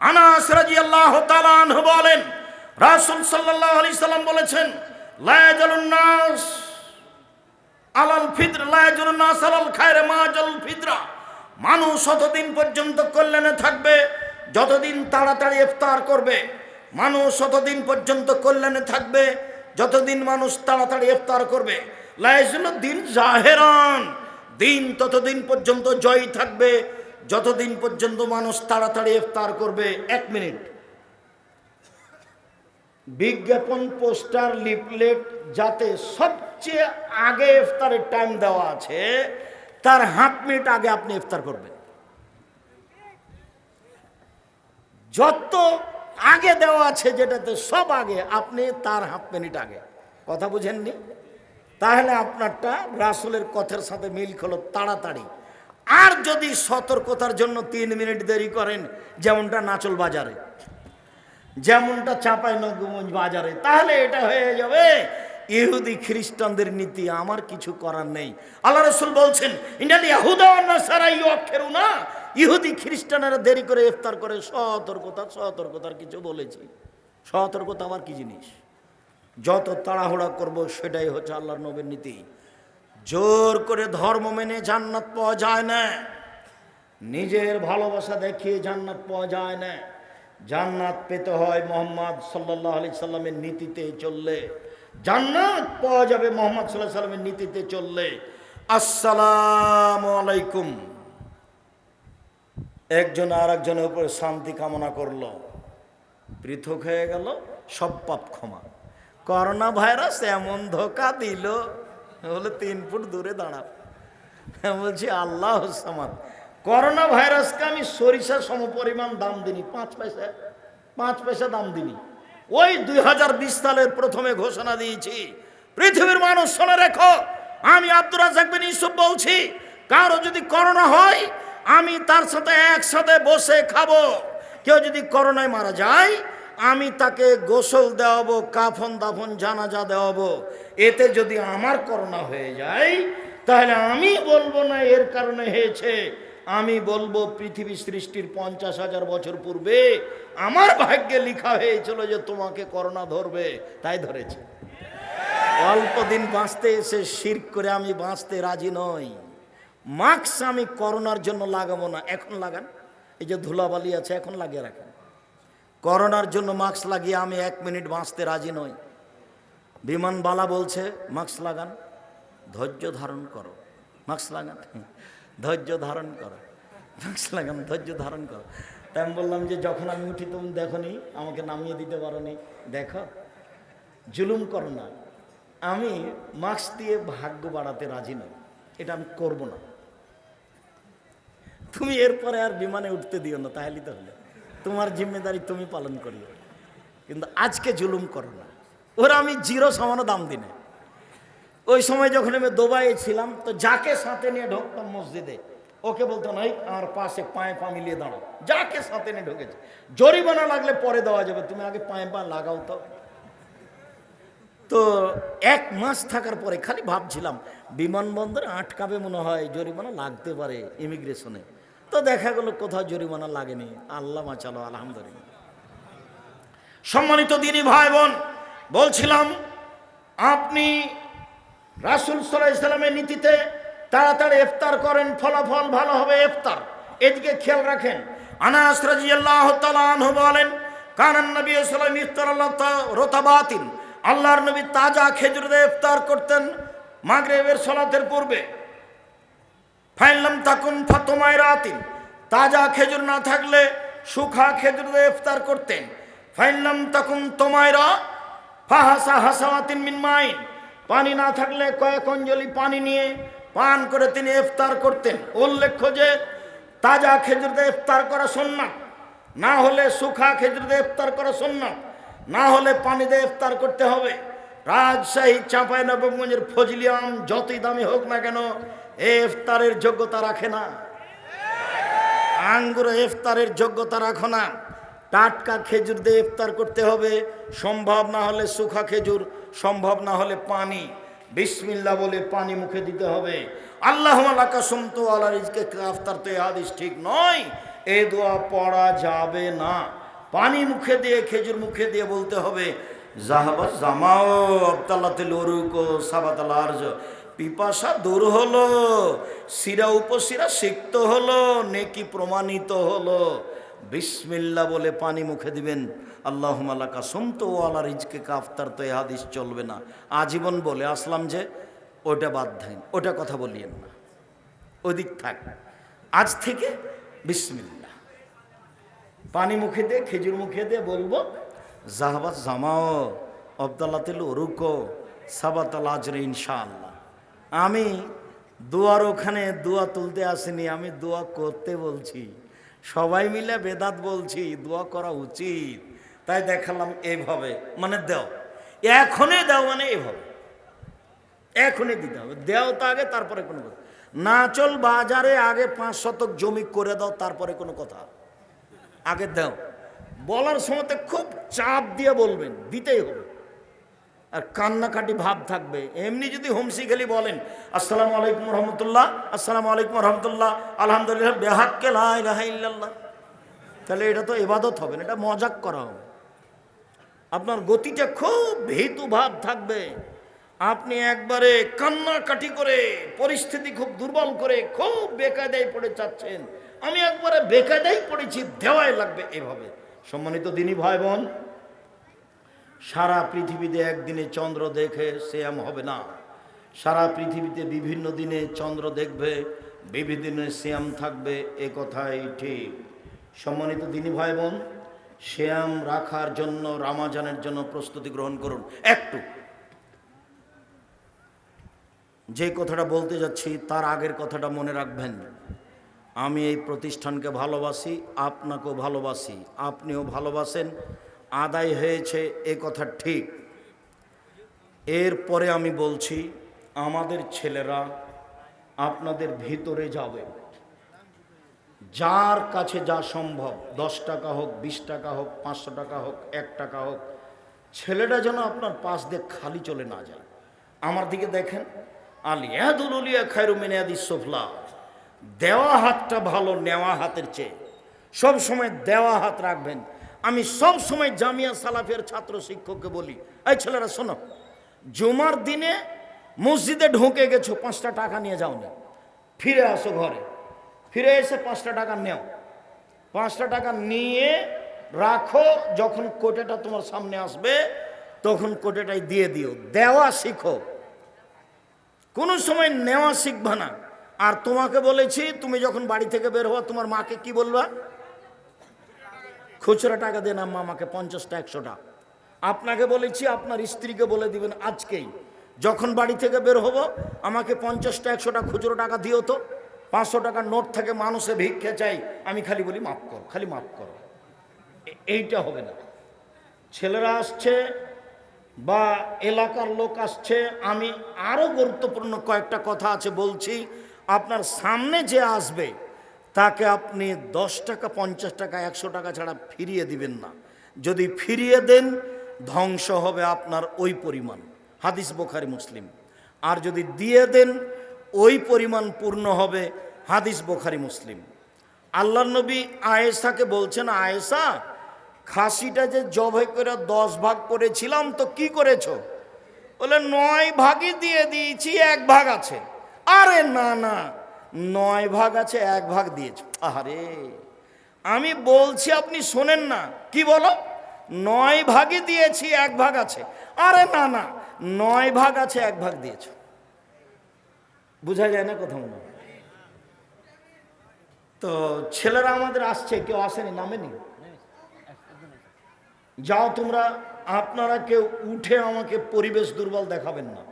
আনাস রাদিয়াল্লাহু তাআলা আনহু বলেন, রাসূল সাল্লাল্লাহু আলাইহি সাল্লাম বলেছেন, লা ইয়াজালুন নাস আলাল ফিদ্র লা ইয়াজালুন নাস আলাল খায়রে, মা জাল ফিদ্রা মানুষ ততদিন পর্যন্ত কল্যাণে থাকবে, যতদিন তাড়াতাড়ি ইফতার করবে, মানুষ ততদিন পর্যন্ত কল্যাণে থাকবে, যতদিন মানুষ তাড়াতাড়ি ইফতার করবে লাইজুল দিন জাহেরান, দিন ততদিন পর্যন্ত জয় থাকবে যতদিন পর্যন্ত মানুষ তাড়াতাড়ি ইফতার করবে, এক মিনিট। বিজ্ঞাপন, পোস্টার, লিফলেট যাতে সবচেয়ে আগে ইফতারের টাইম দেওয়া আছে, তার হাফ মিনিট আগে আপনি ইফতার করবেন। যত আগে দেওয়া আছে, যেটাতে সব আগে, আপনি তার হাফ মিনিট আগে। কথা বুঝেননি? তাহলে আপনারটা রাসুলের কথার সাথে মিল খোলো তাড়াতাড়ি। আর যদি সতর্কতার জন্য তিন মিনিট দেরি করেন, যেমনটা নাচল বাজারে, যেমনটা চাপাই নগমঞ্জ বাজারে, তাহলে এটা হয়ে যাবে। ইহুদি খ্রিস্টানদের নীতি আমার কিছু করার নেই। আল্লাহ রসুল বলছেন না ইহুদি খ্রিস্টানেরা দেরি করে ইফতার করে, সতর্কতা, সতর্কতার কিছু বলেছি। সতর্কতা আবার কি জিনিস? যত তাড়াহুড়া করব, সেটাই হচ্ছে আল্লাহর নবীর নীতি। জোর করে ধর্ম মেনে জান্নাত পাওয়া যায় না। নিজের ভালোবাসা দেখিয়ে জান্নাত পাওয়া যায় না। জান্নাত পেতে হয় মোহাম্মদ সাল্লাহ আলি সাল্লামের নীতিতে চললে। জান্নাত পাওয়া যাবে মোহাম্মদ সাল্লাহ সাল্লামের নীতিতে চললে। আসসালাম আলাইকুম। একজন আর একজনের উপরে শান্তি কামনা করল। পৃথক হয়ে গেল, সব পাপ ক্ষমা। করোনা ভাইরাস এমন ধোকা দিল। বলে তিন ফুট দূরে দাঁড়াও। বলছি, আল্লাহ করোনা ভাইরাসকে আমি সরিষা সম পরিমাণ দাম দিনি পাঁচ পয়সা পাঁচ পয়সা দাম দিনি ওই দুই হাজার বিশ সালের প্রথমে ঘোষণা দিয়েছি, পৃথিবীর মানুষ শোনে রেখো। আমি আব্দুর রাজাক বিন ইউসুফ বলছি, কারও যদি করোনা হয়, আমি তার সাথে একসাথে বসে খাব। কেউ যদি করোনায় মারা যায় আমি তাকে গোসল দেওয়াবো, কাফন দাফন, জানাজা দেওয়াবো। এতে যদি আমার করোনা হয়ে যায়, তাহলে আমি বলব না এর কারণে হয়েছে। আমি বলব, পৃথিবী সৃষ্টির পঞ্চাশ হাজার বছর পূর্বে আমার ভাগ্যে লেখা হয়েছিল যে তোমাকে করোনা ধরবে, তাই ধরেছে। অল্প দিন বাঁচতে এসে শির করে আমি বাঁচতে রাজি নই। মাস্ক আমি করোনার জন্য লাগাবো না, এখন লাগান। এই যে ধুলাবালি আছে, এখন লাগিয়ে রাখেন। করোনার জন্য মাস্ক লাগিয়ে আমি এক মিনিট বাঁচতে রাজি নই। বিমানবালা বলছে, মাস্ক লাগান, ধৈর্য ধারণ করো। মাস্ক লাগান, ধৈর্য ধারণ করো। মাস্ক লাগান, ধৈর্য ধারণ করো। তাই আমি বললাম যে, যখন আমি উঠি তুমি দেখো নি আমাকে নামিয়ে দিতে পারো নি দেখো, জুলুম করো না। আমি মাস্ক দিয়ে ভাগ্য বাড়াতে রাজি নই। এটা আমি করব না। তুমি এরপরে আর বিমানে উঠতে দিও না তাহলেই তো হলে। তোমার জিম্মেদারি তুমি পালন করিও। কিন্তু আজকে জুলুম করো না। ওরা আমি জিরো সমানো দাম দিনে ওই সময় যখন আমি দুবাইয়ে ছিলাম, তো যাকে সাথে নিয়ে ঢুকতাম মসজিদে, ওকে বলতো নাই আমার পাশে পায়ে পা মিলিয়ে দাঁড়াও। যাকে সাথে নিয়ে ঢুকেছে। জরিমানা লাগলে পরে দেওয়া যাবে, তুমি আগে পায়ে পা লাগাও তো। তো এক মাস থাকার পরে খালি ভাবছিলাম, বিমানবন্দরে আটকাবে মনে হয়, জরিমানা লাগতে পারে ইমিগ্রেশনে। তো দেখা গেল, কোথাও জরিমানা লাগেনি। আল্লাহ মাচালো আলহামদুলিল্লাহ। সম্মানিত দিনী ভাই বোন, বলছিলাম, আপনি রাসুল সাল্লাহ ইসলামের নীতিতে তাড়াতাড়ি ইফতার করেন, ফলাফল ভালো হবে ইফতার। এদিকে খেয়াল রাখেন, আনাস রাজিয়াল্লাহ তাআলা বলেন, কানান নবী সাল্লাম ইফতার আল্লাহ রোতাবাতিন আল্লাহর নবী তাজা খেজুর দিয়ে ইফতার করতেন মাগরিবের সলাতের পূর্বে। ফাইনলাম তাকুন ফাতমায় রাতিন। তাজা খেজুর না থাকলে সুখা খেজুর ইফতার করতেন। ফাইনলাম তাকুন তোমায়রা ফাহাসা হাসাওয়াতিন মিন মাইন। পানি না থাকলে কয়েক অঞ্জলি পানি নিয়ে পান করে তিনি ইফতার করতেন। উল্লেখ্য যে, তাজা খেজুর দিয়ে ইফতার করা সন্ন্যাত না হলে সুখা খেজুর দিয়ে ইফতার করা সন্ন্যাত না হলে পানি দিয়ে ইফতার করতে হবে। রাজশাহী চাঁপাই নবগঞ্জের আম যতই দামি হোক না কেন এ ইফতারের যোগ্যতা রাখে না। আঙ্গুর ইফতারের যোগ্যতা রাখো না। টাটকা খেজুর দিয়ে ইফতার করতে হবে। সম্ভব না হলে সুখা খেজুর, সম্ভব না হলে পানি। বিসমিল্লা বলে পানি মুখে দিতে হবে। আল্লাহ আফতার তো ঠিক নয়। এ দোয়া পড়া যাবে না। পানি মুখে দিয়ে, খেজুর মুখে দিয়ে বলতে হবে, জাহাবা জামাও আবতাল্লাতে লরুকো সাবাতাল আর্জ। পিপাসা দূর হলো, শিরা উপশিরা সিক্ত হলো, নেকি প্রমাণিত হলো। বিসমিল্লা বলে পানি মুখে দিবেন। আল্লাহ মাল্লা কাসম তো আল্লাহ রিজকে কাফতার তো এ হাদিস চলবে না। আজীবন বলে আসলাম যে, ওটা বাদ দেন, ওটা কথা বলিয়েন না। ওদিক থাক। আজ থেকে বিসমিল্লা পানি মুখে দিয়ে খেজুর মুখে দিয়ে বলব জাহাবাত জামাও আবদাল্লাতিল রুকো, সাবাতাল আজরে ইনশাআল্লাহ। আমি দোয়ার ওখানে দোয়া তুলতে আসিনি, আমি দোয়া করতে বলছি। সবাই মিলে বেদাত বলছি, দোয়া করা উচিত। তাই দেখালাম এইভাবে মানে দেও। এখনই দাও মানে এভাবে এখনই দিতে হবে। দেও তো আগে, তারপরে কোনো কথা। না চল বাজারে আগে পাঁচ শতক জমি করে দাও, তারপরে কোনো কথা। আগে দাও। বলার সময়তে খুব চাপ দিয়ে বলবেন, দিতেই হবে। আর কান্নাকাটি ভাব থাকবে। এমনি যদি হোমসি খেলি বলেন, আসসালামু আলাইকুম রহমতুল্লাহ, আসসালামু আলাইকুম রহমতুল্লাহ, আলহামদুলিল্লাহ, বেহাক্কে লাহ তাহলে এটা তো এবাদত হবে না, এটা মজাক করা হবে। আপনার গতিটা খুব ভীতু ভাব থাকবে। আপনি একবারে কান্নাকাটি করে, পরিস্থিতি খুব দুর্বল করে, খুব বেকায়দায় পড়ে চাচ্ছেন আমি একবারে বেকায়দায় পড়েছি দেওয়াই লাগবে এভাবে। সম্মানিত দিনী ভাই বোন সারা পৃথিবীতে একদিনে চন্দ্র দেখে শ্যাম হবে না। সারা পৃথিবীতে বিভিন্ন দিনে চন্দ্র দেখবে, বিভিন্ন দিনে শ্যাম থাকবে, এ কথাই ঠিক। সম্মানিত দিনী ভাই বোন শ্যাম রাখার জন্য, রামাজানের জন্য প্রস্তুতি গ্রহণ করুন। একটু। যে কথাটা বলতে যাচ্ছি, তার আগের কথাটা মনে রাখবেন। আমি এই প্রতিষ্ঠানকে ভালোবাসি, আপনাকেও ভালোবাসি, আপনিও ভালোবাসেন। আদায় হয়েছে, এ কথা ঠিক। এরপরে আমি বলছি, আমাদের ছেলেরা আপনাদের ভিতরে যাবে। যার কাছে যা সম্ভব, দশ টাকা হোক, বিশ টাকা হোক, পাঁচশো টাকা হোক, এক টাকা হোক, ছেলেটা যেন আপনার পাশ দিয়ে খালি চলে না যায়। আমার দিকে দেখেন আলিয়াদুল উলিয়া খায়রু মিনিয়াদি সোফলা। দেওয়া হাতটা ভালো, নেওয়া হাতের চেয়ে। সব সময় দেওয়া হাত রাখবেন। আমি সব সময় জামিয়া সালাফের ছাত্র শিক্ষককে বলি, এই ছেলেরা, শোনো, জুমার দিনে মসজিদে ঢুকে গেছো, পাঁচটা টাকা নিয়ে যাও না ফিরে আসো ঘরে। ফিরে এসে পাঁচটা টাকা নেও। পাঁচটা টাকা নিয়ে রাখো, যখন কোটেটা তোমার সামনে আসবে, তখন কোটেটাই দিয়ে দিও। দেওয়া শিখো। কোনো সময় নেওয়া শিখবা না। আর তোমাকে বলেছি, তুমি যখন বাড়ি থেকে বের হওয়া তোমার মাকে কি বলবা? খুচরা টাকা দেন আম্মা আমাকে পঞ্চাশটা, একশোটা। আপনাকে বলেছি, আপনার স্ত্রীকে বলে দিবেন আজকেই। যখন বাড়ি থেকে বের হব, আমাকে পঞ্চাশটা, একশোটা খুচরো টাকা দিও তো। পাঁচশো টাকার নোট থেকে, মানুষে ভিক্ষে চাই। আমি খালি বলি, মাফ করো, খালি মাফ করো। এইটা হবে না। ছেলেরা আসছে বা এলাকার লোক আসছে, আমি আরও গুরুত্বপূর্ণ কয়েকটা কথা আছে বলছি। আপনার সামনে যে আসবে তাকে আপনি দশ টাকা, পঞ্চাশ টাকা, একশো টাকা ছাড়া ফিরিয়ে দিবেন না। যদি ফিরিয়ে দেন, ধ্বংস হবে আপনার ওই পরিমাণ। হাদিস বোখারি, মুসলিম। আর যদি দিয়ে দেন, ওই পরিমাণ পূর্ণ হবে হাদিস বোখারি, মুসলিম। আল্লাহ নবী আয়েসাকে বলছেন আয়েসা খাসিটা যে জবে করে দশ ভাগ করেছিলাম, তো কি করেছ? বলে, নয় ভাগই দিয়ে দিয়েছি, এক ভাগ আছে। আরে না না। নয় ভাগ আছে, এক ভাগ দিয়েছ। আহারে, আমি বলছি আপনি শোনেন না। কি বলো? নয় ভাগই দিয়েছি, এক ভাগ আছে। আরে না না, নয় ভাগ আছে, এক ভাগ দিয়েছ। বোঝা যায় না কোথাও না তো ছেলেরা আমাদের আসছে, কেউ আসেনি, নামেনি? যাও তোমরা, আপনারা কেউ উঠে আমাকে পরিবেশ দুর্বল দেখাবেন না।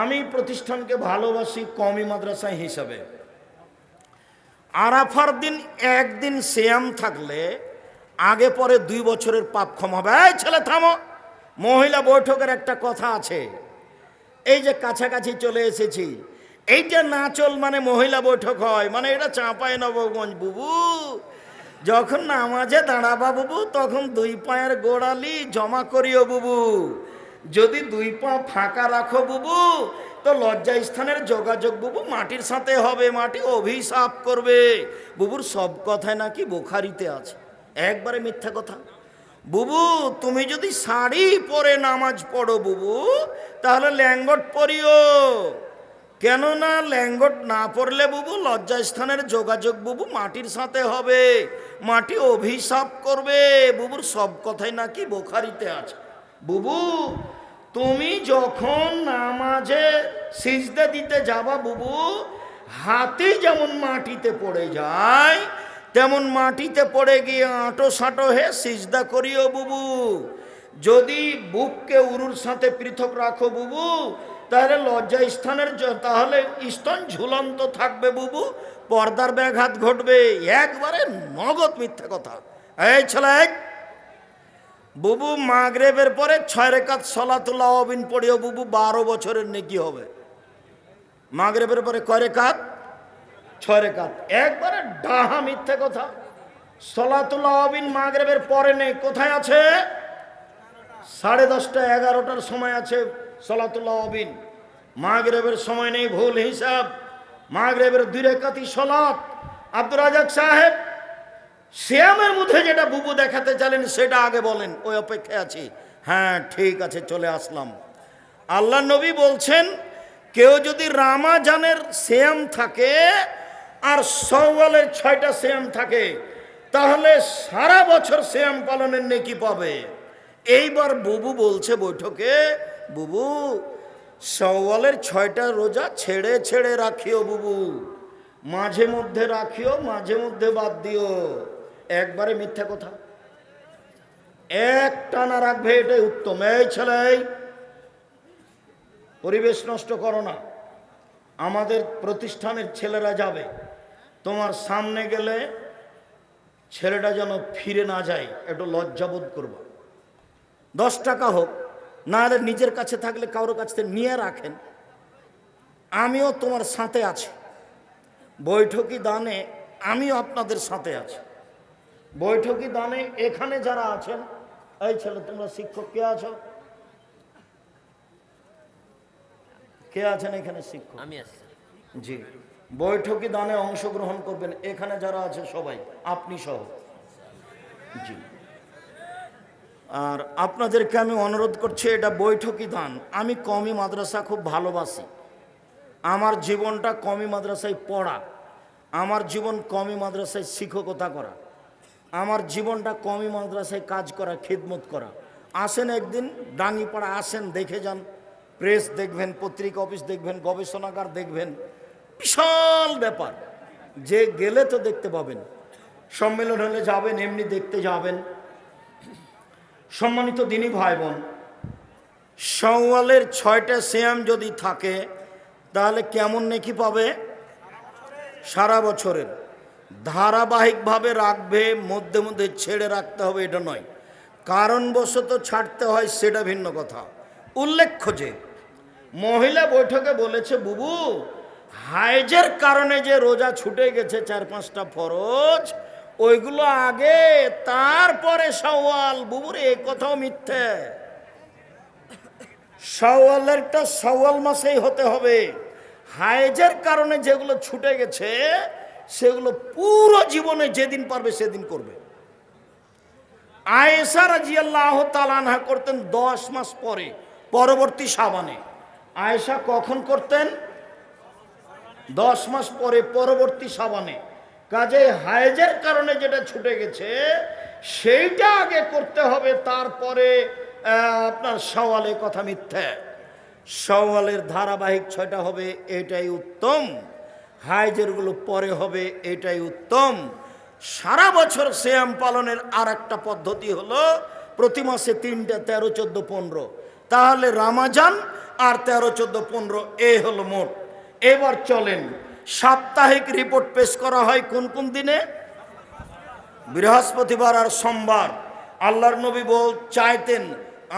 আমি প্রতিষ্ঠানকে ভালোবাসি কমি মাদ্রাসা হিসাবে। আরাফার দিন একদিন শ্যাম থাকলে আগে পরে দুই বছরের পাপ ক্ষমা হবে। এই ছেলে, থামো। মহিলা বৈঠকের একটা কথা আছে। এই যে কাছাকাছি চলে এসেছি, এইটা না চল মানে মহিলা বৈঠক হয় মানে এটা চাঁপায় নবগঞ্জ, বুবু। যখন নামাজে দাঁড়াবা বুবু, তখন দুই পায়ের গোড়ালি জমা করিও বুবু। যদি দুই পা ফাঁকা রাখো বুবু, তো লজ্জা স্থানের যোগাযোগ বুবু মাটির সাথে হবে, মাটি অভিশাপ করবে। বুবুর সব কথায় নাকি বোখারিতে আছে। একবারে মিথ্যা কথা। বুবু, তুমি যদি শাড়ি পরে নামাজ পড়ো বুবু, তাহলে ল্যাঙ্গট পরিও। কেননা ল্যাঙ্গট না পড়লে বুবু লজ্জাস্থানের যোগাযোগ বুবু মাটির সাথে হবে, মাটি অভিশাপ করবে। বুবুর সব কথাই নাকি বোখারিতে আছে। বুবু, তুমি যখন নামাজে সিজদা দিতে যাবা বুবু, হাতি যেমন মাটিতে পড়ে যায়, তেমন মাটিতে পড়ে গিয়ে আঁটো সাঁটো হে সিজদা করিও বুবু। যদি বুককে উরুর সাথে পৃথক রাখো বুবু, তাহলে লজ্জা স্থানের তাহলে স্তন ঝুলন্ত থাকবে বুবু, পর্দার ব্যাঘাত ঘটবে। একবারে নগদ মিথ্যা কথা। এই ছেলে বুবু মাগরেবের পরে ছয় রেখাত সলাতুল্লাহ অবিন পড়িও বুবু বারো বছরের নেকি হবে। মাগরেবের পরে কয় রেখাত? ছয় রেখাত। একবারে ডাহা মিথ্যে কথা। সলাতুল্লাহ অবিন মাগরেবের পরে নেই। কোথায় আছে? সাড়ে দশটা এগারোটার সময় আছে সলাতুল্লাহ অবিন। মাগরেবের সময় নেই, ভুল হিসাব। মাগরেবের দুই রেখাতি সলাত। আব্দুর রাজাক সাহেব শ্যামের মধ্যে যেটা বুবু দেখাতে চাইলেন সেটা আগে বলেন। ওই অপেক্ষায় আছি। হ্যাঁ ঠিক আছে, চলে আসলাম। আল্লাহ নবী বলছেন, কেউ যদি রামাজানের শ্যাম থাকে, আর সওয়ালের ছয়টা শ্যাম থাকে, তাহলে সারা বছর শ্যাম পালনের নেকি পাবে। এইবার বুবু বলছে বৈঠকে, বুবু, সওয়ালের ছয়টা রোজা ছেড়ে ছেড়ে রাখিও বুবু। মাঝে মধ্যে রাখিও, মাঝে মধ্যে বাদ দিও। একবারে মিথ্যা কথা। এক টানা রাখবে এটাই উত্তম। এই ছেলে পরিবেশ নষ্ট করো না। আমাদের প্রতিষ্ঠানের ছেলেরা যাবে। তোমার সামনে গেলে ছেলেটা যেন ফিরে না যায়, একটু লজ্জাবোধ করব। দশ টাকা হোক, না হলে নিজের কাছে থাকলে কারোর কাছ থেকে নিয়ে রাখেন। আমিও তোমার সাথে আছি। বৈঠকি দানে আমিও আপনাদের সাথে আছি। বৈঠকি দানে এখানে যারা আছেন এই ছেলে তোমরা শিক্ষক কে আছো? কে আছেন এখানে শিক্ষক? আমি আছি জি। বৈঠকি দানে অংশগ্রহণ করবেন এখানে যারা আছে সবাই আপনি সহ। জি। আর আপনাদেরকে আমি অনুরোধ করছি এটা বৈঠকি দান। আমি কমি মাদ্রাসা খুব ভালোবাসি। আমার জীবনটা কমি মাদ্রাসায় পড়া। আমার জীবন কমি মাদ্রাসায় শিক্ষকতা করা। আমার জীবনটা কমি মাদ্রাসায় কাজ করা, খিদমত করা। আসেন একদিন, ডাঙ্গিপাড়া আসেন, দেখে যান। প্রেস দেখবেন, পত্রিকা অফিস দেখবেন, গবেষণাগার দেখবেন। বিশাল ব্যাপার। যে গেলে তো দেখতে পাবেন। সম্মেলন হলে যাবেন, এমনি দেখতে যাবেন। সম্মানিত দিনী ভাই বোন সওয়ালের ছয়টা শ্যাম যদি থাকে, তাহলে কেমন নেকি পাবে? সারা বছরের। ধারাবাহিকভাবে রাখবে, মধ্যে মধ্যে ছেড়ে রাখতে হবে, এটা নয়। কারণবশত ছাড়তে হয় সেটা ভিন্ন কথা। উল্লেখ্য যে, মহিলা বৈঠকে বলেছে, বুবু, হাইজের কারণে যে রোজা ছুটে গেছে চার পাঁচটা ফরজ, ওইগুলো আগে, তারপরে সওয়াল বুবুর এ কথাও মিথ্যে। সওয়ালেরটা সওয়াল মাসেই হতে হবে। হাইজের কারণে যেগুলো ছুটে গেছে সেগুলো পুরো জীবনে যেদিন পারবে সেদিন করবে। আয়েসা রাজিয়াল্লাহ তালানহা করতেন দশ মাস পরে, পরবর্তী সাবানে আয়েশা কখন করতেন? দশ মাস পরে, পরবর্তী সাবানে কাজে হায়েজের কারণে যেটা ছুটে গেছে, সেইটা আগে করতে হবে, তারপরে আপনার সওয়ালে কথা মিথ্যা। সওয়ালের ধারাবাহিক ছয়টা হবে, এটাই উত্তম। হাইজেরগুলো পরে হবে, এটাই উত্তম। সারা বছর শ্যাম পালনের আর একটা পদ্ধতি হলো, প্রতি মাসে তিনটা, তেরো, চোদ্দ, পনেরো। তাহলে রামাজান আর তেরো, চোদ্দ, পনেরো, এ হলো মোট। এবার চলেন, সাপ্তাহিক রিপোর্ট পেশ করা হয় কোন কোন দিনে? বৃহস্পতিবার আর সোমবার। আল্লাহর নবী বল, চাইতেন,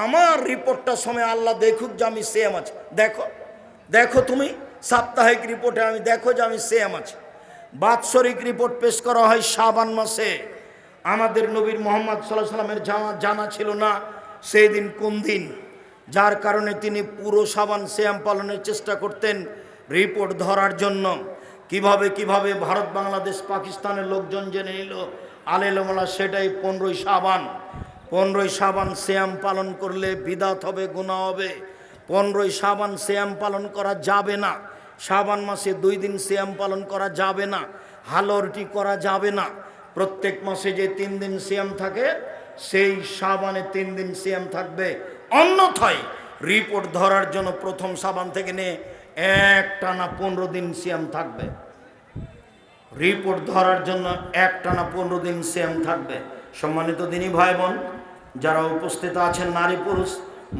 আমার রিপোর্টটা সময় আল্লাহ দেখুক যে আমি সেম আছি। দেখো দেখো তুমি। সাপ্তাহিক রিপোর্টে আমি দেখো যে আমি সেম আছি। বাৎসরিক রিপোর্ট পেশ করা হয় শাবান মাসে। আমাদের নবীর মোহাম্মদ সাল্লাহ সাল্লামের জানা জানা ছিল না সেই দিন কোন দিন। যার কারণে তিনি পুরো সাবান শ্যাম পালনের চেষ্টা করতেন রিপোর্ট ধরার জন্য। কীভাবে কীভাবে ভারত, বাংলাদেশ, পাকিস্তানের লোকজন জেনে নিল আলেলমলা সেটাই পনেরোই সাবান পনেরোই সাবান শ্যাম পালন করলে বিদাত হবে গুণা হবে। পনেরোই সাবান শ্যাম পালন করা যাবে না। সাবান মাসে দুই দিন শ্যাম পালন করা যাবে না, হালরটি করা যাবে না। প্রত্যেক মাসে যে তিন দিন শ্যাম থাকে, সেই সাবানে তিন দিন শ্যাম থাকবে। অন্যথায় রিপোর্ট ধরার জন্য প্রথম সাবান থেকে নিয়ে এক টানা পনেরো দিন শ্যাম থাকবে। রিপোর্ট ধরার জন্য এক টানা পনেরো দিন শ্যাম থাকবে। সম্মানিত দিনী ভাই বোন যারা উপস্থিত আছেন নারী পুরুষ,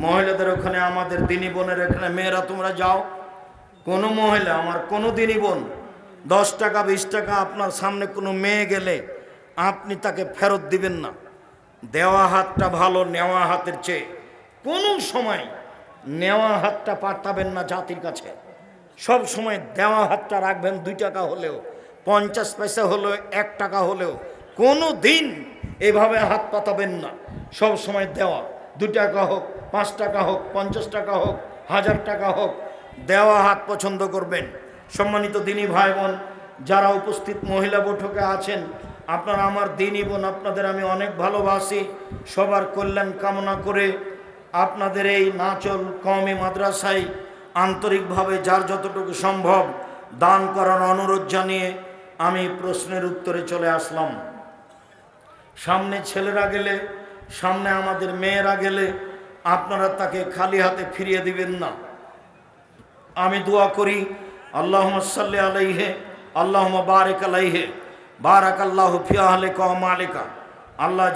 মহিলাদের ওখানে, আমাদের দিনী বোনের এখানে মেয়েরা তোমরা যাও। কোনো মহিলা, আমার কোনো দিনই বোন, দশ টাকা, বিশ টাকা আপনার সামনে কোনো মেয়ে গেলে আপনি তাকে ফেরত দিবেন না। দেওয়া হাতটা ভালো, নেওয়া হাতের চেয়ে। কোনো সময় নেওয়া হাতটা পাঠাবেন না জাতির কাছে। সব সময় দেওয়া হাতটা রাখবেন দুই টাকা হলেও, পঞ্চাশ পয়সা হলেও, এক টাকা হলেও। কোনো দিন এভাবে হাত পাতাবেন না। সব সময় দেওয়া। দু টাকা হোক, পাঁচ টাকা হোক, পঞ্চাশ টাকা হোক, হাজার টাকা হোক দেওয়া হাত পছন্দ করবেন। সম্মানিত দিনী ভাই বোন যারা উপস্থিত মহিলা বৈঠকে আছেন, আপনারা আমার দিনী বোন, আপনাদের আমি অনেক ভালোবাসি। সবার কল্যাণ কামনা করে আপনাদের এই নাচল কমে মাদ্রাসায় আন্তরিকভাবে যার যতটুকু সম্ভব দান করার অনুরোধ জানিয়ে আমি প্রশ্নের উত্তরে চলে আসলাম। সামনে ছেলেরা গেলে, সামনে আমাদের মেয়েরা গেলে আপনারা তাকে খালি হাতে ফিরিয়ে দিবেন না। আমি দোয়া করি আল্লাহ সাল্লি আলাইহে আল্লাহ বারেক আলাইহে বারাক আল্লাহ ফিয়া আলেকা মালিকা। আল্লাহ